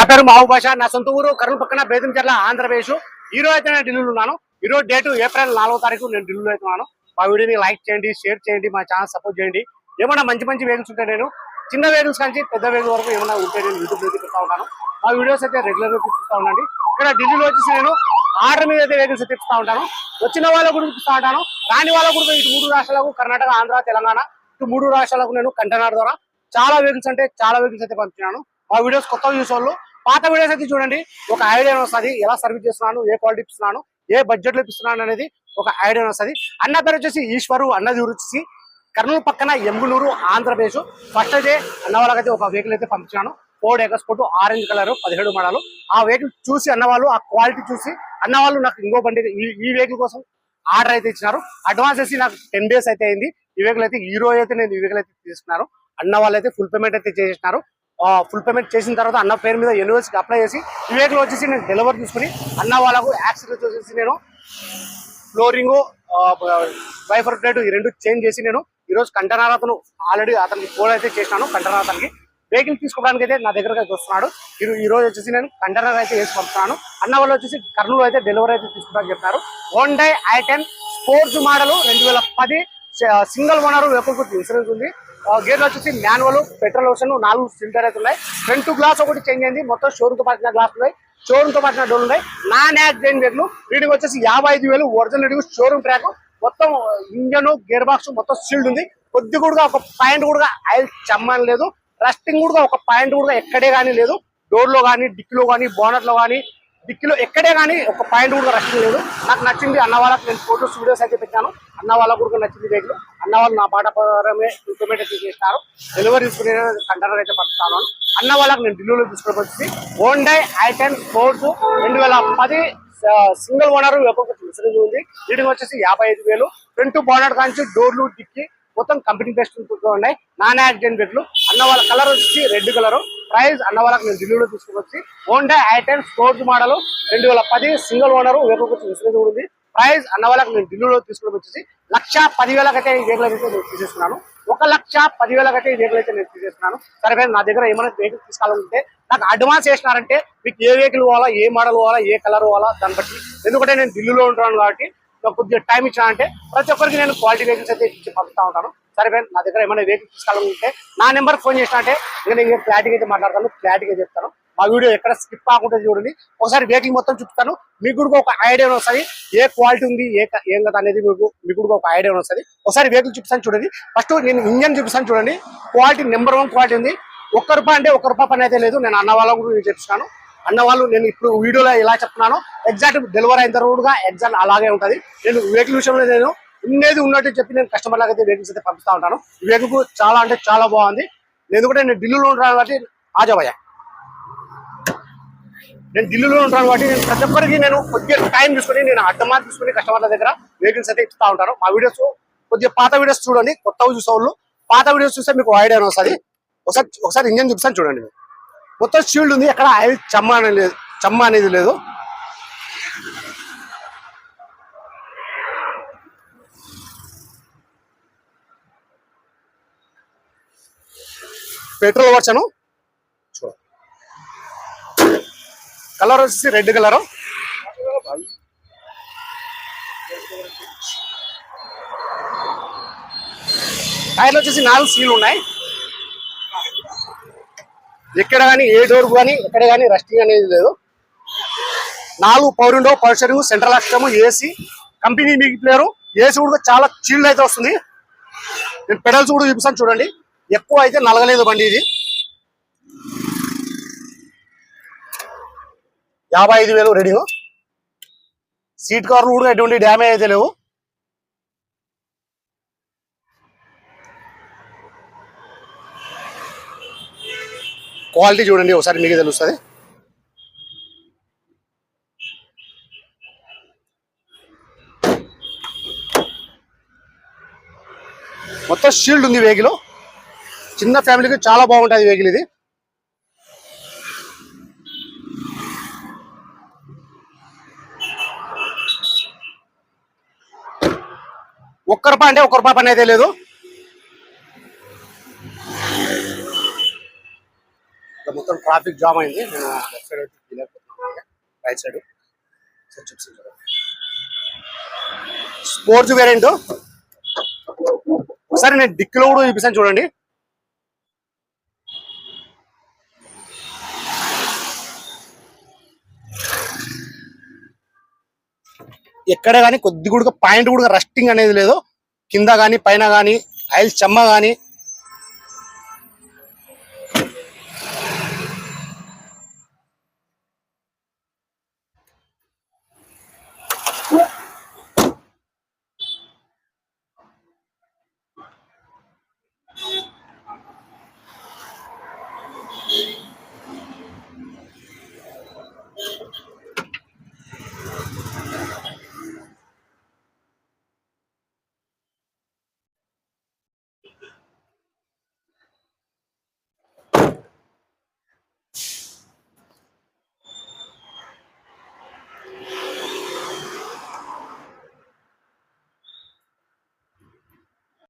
నా పేరు మహబూబాష నా సొంత ఊరు కర్నూలు పక్కన బేదంచెర్ల ఆంధ్రప్రదేశ్. ఈ రోజు అయితే నేను ఢిల్లీలో ఉన్నాను. ఈ రోజు డేట్ ఏప్రిల్ నాలుగో తారీఖు నేను ఢిల్లీలో అయితే మా వీడియోని లైక్ చేయండి షేర్ చేయండి మా ఛానల్ సపోర్ట్ చేయండి. ఏమైనా మంచి మంచి వేగన్స్ ఉంటే నేను చిన్న వెహికల్స్ నుంచి పెద్ద వేగన్ వరకు ఏమైనా ఉంటే నేను యూట్యూబ్ నుంచి పెడతా ఉన్నాను. మా వీడియోస్ అయితే రెగ్యులర్గా చూస్తూ ఉండండి. ఇక్కడ ఢిల్లీలో వచ్చేసి నేను ఆర్డర్ మీద అయితే వేగన్స్ తెప్పిస్తా ఉంటాను. వచ్చిన వాళ్ళకు కూడా చూపిస్తా ఉంటాను. రాని వాళ్ళకు కూడా ఇటు మూడు రాష్ట్రాలకు కర్ణాటక ఆంధ్ర తెలంగాణ ఇటు మూడు రాష్ట్రాలకు నేను కంటనాడు ద్వారా చాలా వేగన్స్ అంటే చాలా వెహికల్స్ అయితే పంపించాను మా వీడియోస్ కొత్త చూసే వాళ్ళు పాత వీడియోస్ అయితే చూడండి. ఒక ఐడియా వస్తుంది. ఎలా సర్వీస్ చేస్తున్నాను ఏ క్వాలిటీ ఇస్తున్నాను ఏ బడ్జెట్లో ఇస్తున్నాను అనేది ఒక ఐడియా వస్తుంది. అన్న పేరు వచ్చేసి ఈశ్వరు అన్నది వచ్చేసి కర్నూలు పక్కన ఎమ్గులూరు ఆంధ్రప్రదేశ్. ఫస్ట్ అయితే అన్న వాళ్ళకైతే ఒక వెహికల్ అయితే పంపించాను ఫోర్డ్ ఫోటో ఆరెంజ్ కలర్ పదిహేడు మోడల్ ఆ వెహికల్ చూసి అన్నవాళ్ళు ఆ క్వాలిటీ చూసి అన్నవాళ్ళు నాకు ఇంకో బండి ఈ వెహికల్ కోసం ఆర్డర్ అయితే ఇచ్చినారు. అడ్వాన్స్ వేసి నాకు టెన్ డేస్ అయితే అయింది. ఈ వెహికల్ అయితే ఈ రోజు అయితే నేను ఈ వెహికల్ అయితే తీసుకున్నారు. అన్న వాళ్ళు అయితే ఫుల్ పేమెంట్ అయితే చేసేసినారు ఫుల్ పేమెంట్ చేసిన తర్వాత అన్న పేరు మీద యూనివర్సిటీ అప్లై చేసి ఈ వచ్చేసి నేను డెలివరీ తీసుకుని అన్న వాళ్ళకు యాక్సిడెంట్ వచ్చేసి నేను ఫ్లోరింగు వైఫర్ ప్లేట్ ఈ రెండు చేంజ్ చేసి నేను ఈరోజు రోజు అతను ఆల్రెడీ అతనికి ఫోన్ అయితే చేసినాను కంటైనర్ అతనికి వెహికల్ తీసుకోవడానికి అయితే నా దగ్గరకు అయితే వస్తున్నాడు. ఈ- రోజు వచ్చేసి నేను కంటనర్ అయితే వేసి పంపుతున్నాను. అన్న వాళ్ళు వచ్చేసి కర్నూలు అయితే డెలివరీ అయితే తీసుకుంటారని చెప్తారు Hyundai i ten sports model రెండు వేల పది సింగిల్ ఓనర్ వెహికల్ ఇన్సూరెన్స్ ఉంది. గేర్ వచ్చేసి మాన్యువల్ పెట్రోల్ ఓషన్ నాలుగు ఫిల్టర్ అయితే ఉన్నాయి. ఫ్రంట్ గ్లాస్ ఒకటి చేంజ్ అయింది. మొత్తం షోరూమ్తో పాటిన గ్లాస్ ఉన్నాయి. షోరూమ్తో పాటిన డోర్ ఉన్నాయి. నాన్ యాక్సిడెంట్ వెహికల్ రీడింగ్ వచ్చేసి యాభై ఐదు వేలు. ఒరిజినల్ రీడింగ్ షోరూమ్ ట్రాక్ మొత్తం ఇంజన్ గేర్ బాక్స్ మొత్తం సీల్డ్ ఉంది. కొద్ది కూడా ఒక పాయింట్ కూడా ఆయిల్ చమ్మని లేదు. రస్టింగ్ కూడా ఒక పాయింట్ కూడా ఎక్కడే కానీ లేదు. డోర్లో కానీ డిక్కీలో కానీ బోనట్లో కానీ డిక్కీలో ఎక్కడే కానీ ఒక పాయింట్ కూడా రస్టింగ్ లేదు. నాకు నచ్చింది అన్న వాళ్ళకి నేను ఫోటోస్ వీడియోస్ అయితే పెట్టాను అన్న వాళ్ళకు కూడా నచ్చింది రేట్లు అన్న వాళ్ళు నా పాట ప్రకారమే ఇంప్లిమెంట్ అయితే చేస్తారు. డెలివరీ తీసుకునే కంటైనర్ అయితే పడతాను అన్న వాళ్ళకి నేను ఢిల్లీలో తీసుకొని వచ్చి Hyundai i ten sports రెండు వేల పది సింగిల్ ఓనర్ ఇన్సూరెన్స్ ఉంది. రీడింగ్ వచ్చేసి యాభై ఐదు వేలు. ఫ్రంట్ బోనట్ కాంచి డోర్లు దిక్కి మొత్తం కంపెనీ బెస్ట్ ఉన్నాయి నాన్ యాక్సిడెంట్ బెట్లు అన్న వాళ్ళ కలర్ వచ్చి రెడ్ కలర్ ప్రైస్ అన్న వాళ్ళకి నేను ఢిల్లీలో తీసుకొచ్చి హోండా ఐటెన్ స్పోర్ట్స్ మోడల్ రెండు వేల పది సింగిల్ ఓనర్ వెహికల్ ఇన్సూరెన్స్ కూడా ఉంది. ప్రైస్ అన్న వాళ్ళకి నేను ఢిల్లీలో తీసుకుని వచ్చేసి లక్ష పదివేలకైతే ఈ వెహికల్ అయితే నేను తీసేస్తున్నాను. ఒక లక్ష పదివేలకైతే ఈ వెహికల్ అయితే నేను తీసేస్తున్నాను. సరే నా దగ్గర ఏమైనా వెహికల్ తీసుకోవాలంటే నాకు అడ్వాన్స్ వేసినారంటే మీకు ఏ వెహికల్ కావాలా ఏ మోడల్ కావాలా ఏ కలర్ కావాలా దాన్ని బట్టి. ఎందుకంటే నేను ఢిల్లీలో ఉంటున్నాను కాబట్టి నాకు కొద్దిగా టైం ఇచ్చానంటే ప్రతి ఒక్కరికి నేను క్వాలిటీ వెహికల్స్ అయితే ఇచ్చి పంపుతా ఉంటాను. సరే ఫ్రెండ్, నా దగ్గర ఏమైనా వెహికల్ తీసుకోవాలంటే నా నెంబర్ ఫోన్ చేసినంటే ఇంకా నేను క్లారిటీగా అయితే మాట్లాడతాను క్లారిటీగా చెప్తాను. మా వీడియో ఎక్కడ స్కిప్ కాకుండా చూడండి. ఒకసారి వెహికల్ మొత్తం చూపుతాను. మీకు కూడా ఒక ఐడియా వస్తుంది. ఏ క్వాలిటీ ఉంది ఏ ఏం కదా అనేది మీకు మీకు కూడా ఒక ఐడియా వస్తుంది. ఒకసారి వెహికల్ చూపిస్తాను చూడండి. ఫస్ట్ నేను ఇంజన్ చూపిస్తాను చూడండి. క్వాలిటీ నెంబర్ వన్ క్వాలిటీ ఉంది. ఒక్క రూపాయి అంటే ఒక్క రూపాయి పని అయితే లేదు. నేను అన్న వాళ్ళ కూడా నేను చెప్తున్నాను అన్న వాళ్ళు నేను ఇప్పుడు వీడియోలో ఎలా చెప్తున్నానో ఎగ్జాక్ట్ డెలివరీ అయిన తర్వాత ఎగ్జాక్ట్ అలాగే ఉంటుంది. నేను వెహికల్ విషయంలో నేను ఉన్నది ఉన్నట్టు చెప్పి నేను కస్టమర్ లాగా అయితే వెహికల్స్ అయితే పంపిస్తా ఉంటాను. ఈ వెహికల్ చాలా అంటే చాలా బాగుంది. ఎందుకంటే నేను ఢిల్లీలో ఉంటాను కాబట్టి ఆజాభయ నేను ఢిల్లీలో ఉంటాను కాబట్టి నేను ప్రతి ఒక్కరికి నేను కొద్దిగా టైం తీసుకుని నేను అడ్డమార్ తీసుకుని కస్టమర్ల దగ్గర వెహికల్స్ అయితే ఇస్తూ ఉంటాను. మా వీడియోస్ కొద్దిగా పాత వీడియోస్ చూడండి కొత్తగా చూసే వాళ్ళు పాత వీడియోస్ చూస్తే మీకు ఐడియా వస్తుంది. ఒకసారి ఒకసారి ఇంజన్ చూపిస్తాను చూడండి. మొత్తం షీల్డ్ ఉంది. ఎక్కడ ఆయిల్ చమ్మ అనేది లేదు. చమ్మ అనేది లేదు. పెట్రోల్ వర్షను కలర్ వచ్చేసి రెడ్ కలర్ టైర్లు వచ్చేసి నాలుగు సీలు ఉన్నాయి. ఎక్కడ కానీ ఏ డోర్ కానీ ఎక్కడ కానీ రెస్టింగ్ అనేది లేదు. నాలుగు power window power steering central అక్షము AC company మీకు ప్లేయరు ఏసీ కూడా చాలా చీల్డ్ అయితే వస్తుంది. నేను పెడల్స్ కూడా చూపిస్తాను చూడండి. ఎక్కువ అయితే నలగలేదు బండి ఇది. యాభై ఐదు వేలు రెడీ సీట్ కవర్లు కూడా ఎటువంటి డ్యామేజ్ అయితే లేవు. క్వాలిటీ చూడండి ఒకసారి మీకు తెలుస్తుంది. మొత్తం షీల్డ్ ఉంది వెహికల్ చిన్న ఫ్యామిలీకి చాలా బాగుంటుంది వెహికల్ ఇది. ఒక్క రూపాయి అంటే ఒక్క రూపాయి పని అయితే లేదు. మొత్తం ట్రాఫిక్ జామ్ అయింది. నేను left side right side. Sports variant. ఒకసారి నేను డిక్కిలో కూడా చూపిస్తాను చూడండి. ఎక్కడ కానీ కొద్ది కూడా పాయింట్ కూడా రస్టింగ్ అనేది లేదు కింద కానీ పైన కానీ ఆయిల్ చెమ్మ కానీ What?